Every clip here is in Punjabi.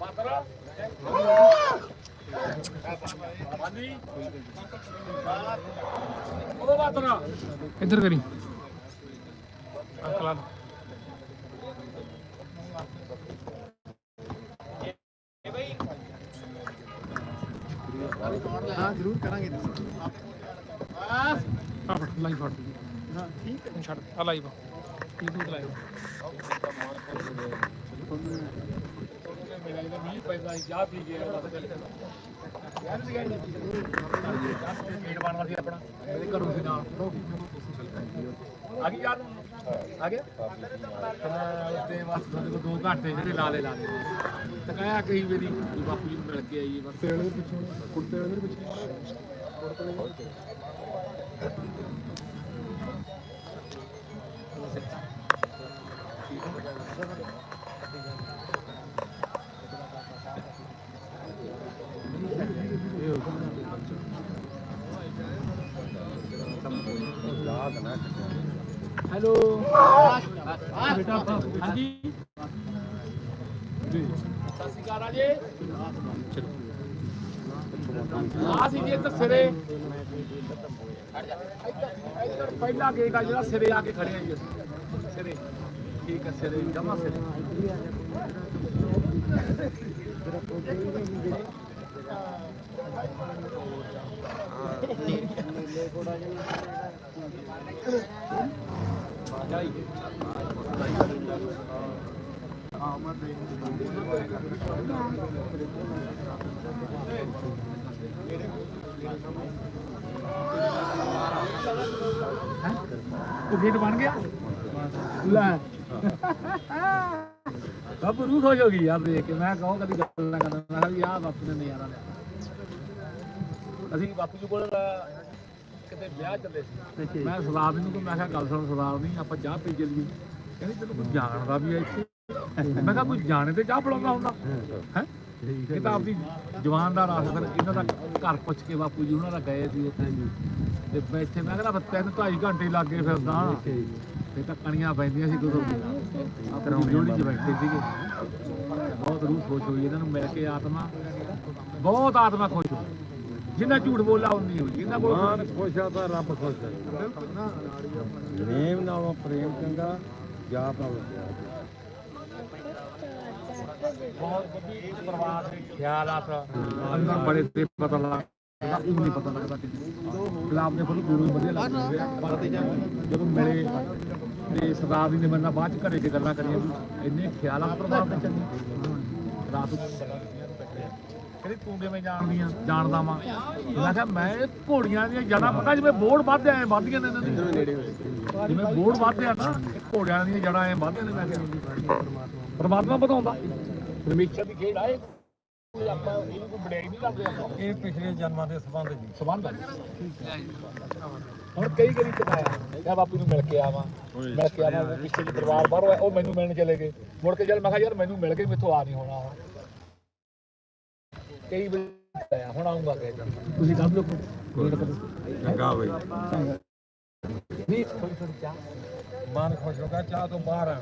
Matra. ਇੱਧਰ ਕਰੀ। ਅਕਲਾ ਹਾਂ ਜ਼ਰੂਰ ਕਰਾਂਗੇ ਆ ਫੜ ਲਾਈਵ ਫੜ ਹਾਂ ਠੀਕ ਹੈ ਛੱਡ ਆ। ਲਾਈਵ ਕੀ ਤੂੰ ਲਾਈਵ ਆ ਗਈ ਯਾਰ ਆ ਗਿਆ ਤੇ ਬਸ ਤੁਹਾਡੇ ਕੋਲ 2 ਘੰਟੇ ਜਿਹੜੇ ਲਾਲੇ ਲਾਲੇ ਤੇ ਕਹਿਆ ਕਈ ਵਾਰੀ ਬਾਪੂ ਜੀ ਮਿਲ ਕੇ ਆਈਏ ਬਸ ਤੇੜੇ ਦੇ ਪਿੱਛੇ ਕੁੜਤੇ ਦੇ ਪਿੱਛੇ। ਹੈਲੋ। ਬੇਟਾ ਹਾਂਜੀ। ਜੀ। ਸਤਿ ਸ਼੍ਰੀ ਅਕਾਲ ਰਾਜੇ। ਆ ਸੀ ਜੀ ਸਿਰੇ। ਇੱਧਰ- ਪਹਿਲਾ ਗੇਟ ਆ ਜਿਹੜਾ ਸਿਰੇ ਆ ਕੇ ਖੜੇ ਆ ਜੀ ਸਿਰੇ। ਠੀਕ ਹੈ ਸਿਰੇ। ਜਮਾ ਸਿਰੇ। ਉਹ ਗੇਟ ਬਣ ਗਿਆ? ਲੈ। ਸਭ ਰੂਹ ਖੁਸ਼ ਹੋ ਗਈ ਯਾਰ ਦੇਖ ਕੇ। ਮੈਂ ਕਹੋ ਕਦੀ ਗੱਲ ਨਾ ਕਰਦਾ। ਮੈਂ ਕਿਹਾ ਵੀ ਆਹ ਬਾਪੂ ਨੇ ਨਜ਼ਾਰਾ ਲਿਆ। ਅਸੀਂ ਬਾਪੂ ਜੀ ਕੋਲ ਕਿਤੇ ਵਿਆਹ ਚੱਲੇ ਸੀ। ਮੈਂ ਸਰਦਾਰ ਨੂੰ ਮੈਂ ਕਿਹਾ ਗੱਲ ਸੁਣ ਸਰਦਾਰ ਨਹੀਂ ਆਪਾਂ ਚਾਹ ਪੀ ਚੱਲੀਏ। ਕਹਿੰਦੀ ਤੈਨੂੰ ਕੋਈ ਜਾਣਦਾ ਵੀ ਆ ਇੱਥੇ? ਮੈਂ ਕਿਹਾ ਕੋਈ ਜਾਣੇ ਤੇ ਚਾਹ ਪਿਲਾਉਂਦਾ ਹੁੰਦਾ? ਹੈ? ਇਹ ਤਾਂ ਆਪਦੀ ਜਵਾਨ ਦਾ ਰਾਸ ਫਿਰ ਇਹਨਾਂ ਦਾ ਘਰ ਪੁੱਛ ਕੇ ਬਾਪੂ ਜੀ ਉਹਨਾਂ ਦਾ ਗਏ ਸੀ ਉੱਥੇ। ਤੇ ਬੈਠੇ ਮੈਂ ਕਹਿੰਦਾ ਤਿੰਨ ਢਾਈ ਘੰਟੇ ਲੱਗੇ ਫਿਰਦਾ ਤੇ ਤਾਂ ਕਣੀਆਂ ਪੈਂਦੀਆਂ ਸੀ ਕਦੋਂ ਆਪਣੀ ਜੋੜੀ 'ਚ ਬੈਠੇ ਸੀਗੇ। ਬਹੁਤ ਰੂਹ ਖੁਸ਼ ਹੋਈ ਇਹਨਾਂ ਨੂੰ ਮਿਲ ਕੇ ਆਤਮਾ। ਬਹੁਤ ਆਤਮਾ ਖੁਸ਼ ਹੋਈ। ਜਿੰਨਾ ਝੂਠ ਬੋਲਾ ਉਨੀ ਹੋਈ ਜਿੰਨਾ ਬੋਲ ਮਾਨ ਖੁਸ਼ ਆ ਤਾਂ ਰੱਬ ਖੁਸ਼ ਹੈ ਨੇਮ ਨਾਲੋਂ ਪ੍ਰੇਮ ਚੰਗਾ ਜਾਪ ਨਾਲੋਂ ਬਹੁਤ ਵੱਡੀ ਪਰਿਵਾਰ ਦੇ ਖਿਆਲਾਤ ਅੰਦਰ ਬੜੇ ਤੇ ਪਤਾ ਲੱਗਦਾ ਉਹ ਨਹੀਂ ਪਤਾ ਲੱਗਦਾ ਕਿ ਗੁਲਾਬ ਦੇ ਫੁੱਲ ਗੁਰੂ ਵਧੀਆ ਲੱਗਦੇ ਆ। ਪਰ ਜਦੋਂ ਮਿਲੇ ਤੇ ਸਰਦਾਰ ਜੀ ਨੇ ਮੇਰੇ ਨਾਲ ਬਾਅਦ ਚ ਘਰੇ ਚ ਗੱਲਾਂ ਕਰੀਆਂ ਇੰਨੇ ਰਾਤ ਨੂੰ ਕਹਿੰਦੀ ਤੂੰ ਕਿਵੇਂ ਜਾਣਦੀਆਂ ਜਾਣਦਾ ਵਾਂ? ਮੈਂ ਕਿਹਾ ਮੈਂ ਘੋੜੀਆਂ ਦੀਆਂ ਜੜਾਂ ਪਤਾ ਜਿਵੇਂ ਬੋੜ ਵੱਧਦੇ ਐ ਵੱਧਦੀਆਂ ਨੇ ਇਹਨਾਂ ਦੀ ਜਿਵੇਂ ਬੋੜ ਵੱਧਦੇ ਆ ਨਾ ਘੋੜਿਆਂ ਦੀਆਂ ਜੜਾਂ ਐ ਵੱਧਦੀਆਂ ਨੇ ਮੈਂ ਕਿਹਾ। ਪਰਮਾਤਮਾ ਵਧਾਉਂਦਾ। ਪਰਮੇਸ਼ਰ ਦੀ ਖੇਡ ਆਏ ਕੋਈ ਆਪਾਂ ਇਹਨੂੰ ਕੋਈ ਬੜਾਈ ਨਹੀਂ ਕਰਦੇ ਆਪਾਂ। ਇਹ ਪਿਛਲੇ ਜਨਮਾਂ ਦੇ ਸੰਬੰਧ ਜੀ ਸਬੰਧ ਆ। ਹੁਣ ਕਈ ਕਈ ਚਕਾਇਆ ਯਾ ਬਾਪੂ ਨੂੰ ਮਿਲ ਕੇ ਆਵਾਂ ਮਿਲ ਕੇ ਆਵਾਂ ਪਿੱਛੇ ਪਰਿਵਾਰ ਬਾਹਰੋਂ ਉਹ ਮੈਨੂੰ ਮਿਲਣ ਚਲੇ ਗਏ। ਮੁੜ ਕੇ ਜਦ ਮੈਂ ਕਿਹਾ ਯਾਰ ਮੈਨੂੰ ਮਿਲ ਕੇ ਮੈਥੋਂ ਆ ਨਹੀਂ ਹੁਣ। ਕਈ ਵਾਰ ਆਇਆ ਹੁਣ ਆਉਂਗਾ ਕਹੇ ਤੁਸੀਂ ਦੱਸ ਦਿਓ ਚੰਗਾ ਬਈ। ਨਹੀਂ ਥੋੜੀ ਥੋੜੀ ਚਾਹ। ਮਨ ਖੁਸ਼ ਹੋ ਗਿਆ ਚਾਹ ਤੋਂ ਬਾਹਰ ਆ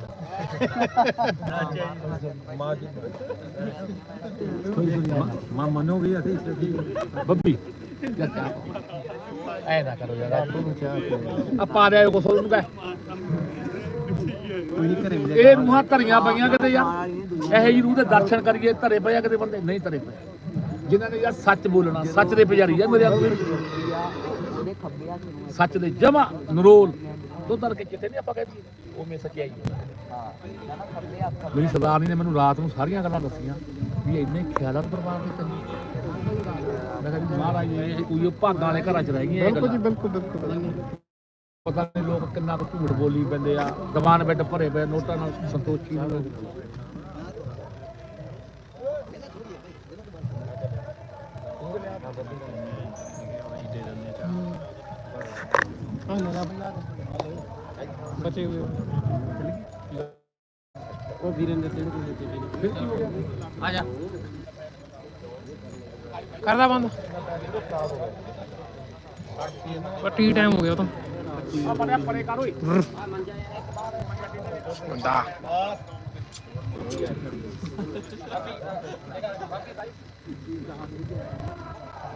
ਮਾਂ ਜੀ। ਮਾਂ ਮਨੋ ਵੀ ਅਸੀਂ। ਸਦੀ ਬੱਬੀ। ਐ ਨਾ ਕਰੋ ਯਾਰ ਆ ਪਾ ਦਿਆ ਕੋ ਸੋਨੂੰ ਕਹ। ਇਹ ਰੂਹਾਂ ਧਰੀਆਂ ਪਈਆਂ ਕਿਤੇ ਯਾਰ। ਇਹੋ ਜੀ ਰੂਹ ਦੇ ਦਰਸ਼ਨ ਕਰੀਏ ਧਰੇ ਪਏ ਆ ਕਿਤੇ ਬੰਦੇ। ਨਹੀਂ ਧਰੇ ਪਏ। ਜਿਨ੍ਹਾਂ ਨੇ ਯਾਰ ਸੱਚ ਬੋਲਣਾ ਸੱਚ ਦੇ ਪੁਜਾਰੀ ਆ ਮੇਰੇ ਆਪ ਸੱਚ ਦੇ ਜਮਾ ਨਰੋਲ। ਦਰ ਕੇ ਕਿਤੇ ਨਹੀਂ ਆਪਾਂ ਕਹਿੰਦੇ ਉਹ ਮੇ ਸੱਚਾਈ ਮੇਰੀ ਸਰਦਾਰਨੀ ਨੇ ਮੈਨੂੰ ਰਾਤ ਨੂੰ ਸਾਰੀਆਂ ਗੱਲਾਂ ਦੱਸੀਆਂ ਵੀ ਇੰਨੇ ਖਿਆਲਾਤ ਪਰਿਵਾਰ ਦੇ ਚੰਗੇ ਮੈਂ ਕਿਹਾ ਜੀ ਮਹਾਰਾਜ ਇਹ ਕੋਈ ਉਹ ਭਾਗਾਂ ਵਾਲੇ ਘਰਾਂ ਚ ਰਹਿ ਗਈਆਂ ਇਹ ਬਿਲਕੁਲ ਜੀ ਗੱਲਾਂ। ਬਿਲਕੁਲ ਬਿਲਕੁਲ। ਪਤਾ ਨਹੀਂ ਲੋਕ ਕਿੰਨਾ ਕੁ ਝੂਠ ਬੋਲੀ ਪੈਂਦੇ ਆ ਦੀਵਾਨ ਬੈੱਡ ਭਰੇ ਪਏ ਨੋਟਾਂ ਨਾਲ ਸੰਤੋਸ਼ੀ ਨੇ ਲੋਕ ਹਾਂ ਨਾ ਬਚੇ ਹੋਏ ਉਹ ਵੀਰੇ ਨੇ ਤੇਰੇ ਕੋਲ ਦਿੱਤੇ ਨੇ ਆ ਜਾ ਕਰਦਾ ਬੰਦ ਪੱਟੀ ਟਾਈਮ ਹੋ ਗਿਆ ਉਹ ਤਾਂ। ਆ ਪਰੇ ਕਰ ਓਏ ਬੰਦਾ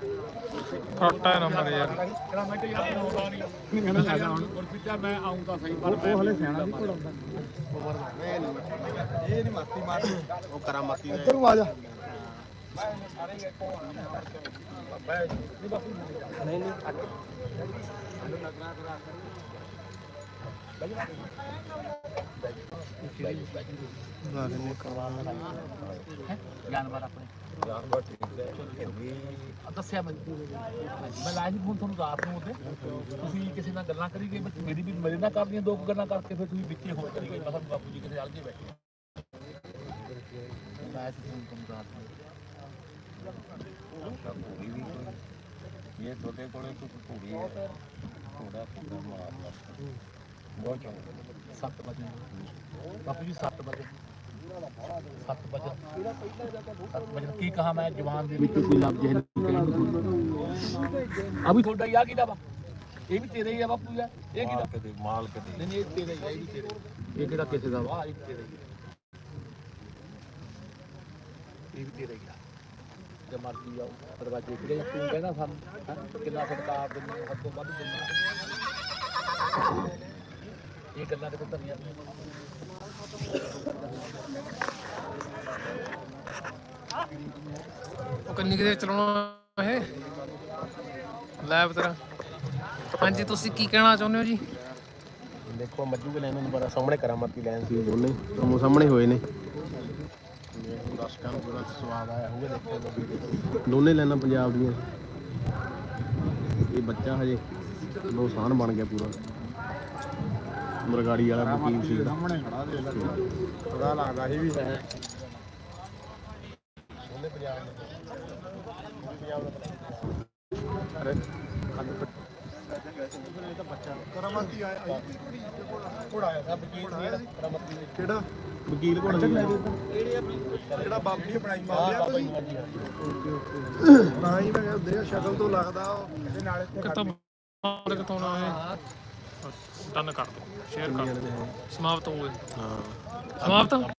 ਕਿਹੜਾ ਮੈਂ ਤੇ ਯਾਰ। ਆਉਂਦਾ ਨਹੀਂ ਨਹੀਂ ਕਹਿੰਦਾ ਸਾਡਾ ਹੁਣ ਗੁਰਪ੍ਰੀਤ ਮੈਂ ਆਉਂਦਾ ਸਹੀ ਪਰ ਉਹ ਹਲੇ ਸਿਆਣਾ ਨਹੀਂ ਕੋਲ ਇਹ ਨਹੀਂ ਮਸਤੀ ਮਾਰ ਉਹ ਕਰਾ ਮਸਤੀ ਇੱਧਰ ਨੂੰ ਆ ਜਾ ਨਹੀਂ ਨਹੀਂ ਜਾਨਵਰ ਆਪਣੇ। ਜਾਨਵਰ ਠੀਕ ਹੈ ਆ ਦੱਸਿਆ ਮੈਂ ਮੈਂ ਲਾਇਆ ਸੀ ਫੋਨ ਤੁਹਾਨੂੰ ਰਾਤ ਨੂੰ ਉਹਦੇ ਤੁਸੀਂ ਕਿਸੇ ਨਾਲ ਗੱਲਾਂ ਕਰੀ ਗਏ ਵਿੱਚ ਮੇਰੀ ਵੀ ਮੇਰੇ ਨਾਲ ਕਰਦੀਆਂ ਦੋ ਕੁ ਗੱਲਾਂ ਕਰਕੇ ਫਿਰ ਤੁਸੀਂ ਵਿੱਚੇ ਹੋਰ ਕਰੀ ਗਏ। ਮੈਂ ਕਿਹਾ ਬਾਪੂ ਜੀ ਕਿਸੇ ਅਲਗੇ ਬੈਠੇ। ਲਾਇਆ ਸੀ ਫੋਨ ਤੁਹਾਨੂੰ ਰਾਤ ਨੂੰ। ਇਹ ਤੁਹਾਡੇ ਕੋਲੇ ਕੋਈ ਘੋੜੀ ਹੈ? ਘੋੜਾ ਘੋੜਾ ਮਾਰਦਾ ਬਹੁਤ ਚੰਗਾ। 7 ਵਜੇ। ਬਾਪੂ ਜੀ 7 ਵਜੇ। 7 ਵਜੇ 7 ਵਜੇ ਕੀ ਕਹਾ ਮੈਂ ਜਵਾਨ ਦੇ ਵਿੱਚ ਕੋਈ ਲੱਭ ਜੇ ਆ ਵੀ ਤੁਹਾਡਾ ਹੀ ਆ ਕਿਹਦਾ ਵਾ ਇਹ ਵੀ ਤੇਰਾ ਹੀ ਆ ਬਾਪੂ ਜੀ ਇਹ ਕਿਹਦਾ ਮਾਲਕ ਦੇ ਮਾਲਕ ਦੇ ਨਹੀਂ ਨਹੀਂ ਇਹ ਤੇਰਾ ਹੀ ਆ ਇਹ ਵੀ ਤੇਰਾ ਹੀ। ਇਹ ਕਿਹੜਾ ਕਿਸੇ ਦਾ ਵਾ ਇਹ ਵੀ ਤੇਰਾ ਹੀ ਆ। ਇਹ ਵੀ ਤੇਰਾ ਹੀ ਆ ਜੇ ਮਰਜ਼ੀ ਆਓ ਦਰਵਾਜ਼ੇ ਕਿਹੜੇ ਤੂੰ ਕਹਿੰਦਾ ਸਾਨੂੰ ਹੈਂ? ਕਿੰਨਾ ਸਤਿਕਾਰ ਦਿੰਦਾ ਹੱਦ ਤੋਂ ਵੱਧ ਦਿੰਦਾ ਇਹ ਗੱਲਾਂ ਤੇ ਧਰੀਆਂ ਉਹ ਕੰਨੀ ਕਿਤੇ ਚਲਾਉਣਾ ਇਹ? ਲੈਬ ਤੇਰਾ ਹਾਂਜੀ ਤੁਸੀਂ ਕੀ ਕਹਿਣਾ ਚਾਹੁੰਦੇ ਹੋ ਜੀ? ਦੇਖੋ ਮੱਜੂ ਕੇ ਲੈਣ ਨੂੰ ਬੜਾ ਸਾਹਮਣੇ ਕਰਾਮਾਤੀ ਲੈਣ ਸੀ ਦੋਨੇ। ਤੁਹਾਨੂੰ ਸਾਹਮਣੇ ਹੋਏ ਨੇ। ਦਰਸ਼ਕਾਂ ਨੂੰ ਪੂਰਾ ਸਵਾਦ ਆਇਆ ਹੋਊਗਾ ਦੇਖੋ ਦੋਨੇ ਲੈਣਾ ਪੰਜਾਬ ਦੀਆਂ। ਇਹ ਬੱਚਾ ਹਜੇ ਨੌਸਾਨ ਬਣ ਗਿਆ ਪੂਰਾ। ਮਰਗਾੜੀ ਵਾਲਾ ਵਕੀਲ ਸੀ ਸਾਹਮਣੇ ਖੜਾ ਦੇ ਥੋੜਾ ਲੱਗਦਾ ਸੀ ਵੀ ਹੈ। ਦੋਨੇ ਪੰਜਾਬ ਦੇ ਪੰਜਾਬ ਦਾ ਅਰੇ ਕਰਾਮਾਤੀ ਆਇਆ ਘੋੜਾ ਆਇਆ ਸੀ ਵਕੀਲ ਸੀ ਕਰਾਮਾਤੀ ਕਿਹੜਾ? ਵਕੀਲ ਘੋੜਾ ਜਿਹੜਾ ਬਾਬੀ ਨੇ ਬਣਾਈ ਮਾਰਿਆ ਤੁਸੀਂ ਤਾਂ ਹੀ ਮੈਂ ਕਿਹਾ ਸ਼ਕਲ ਤੋਂ ਲੱਗਦਾ ਉਹ। ਇਹਦੇ ਨਾਲ ਕਿਤੋਂ ਬੰਦ ਕਿਤੋਂ ਨਾ ਇਹ ਡਨ ਕਰ ਦੋ ਸ਼ੇਅਰ ਕਰ ਦਿਓ ਸਮਾਪਤ ਹੋ ਗਏ। ਹਾਂ। ਸਮਾਪਤ?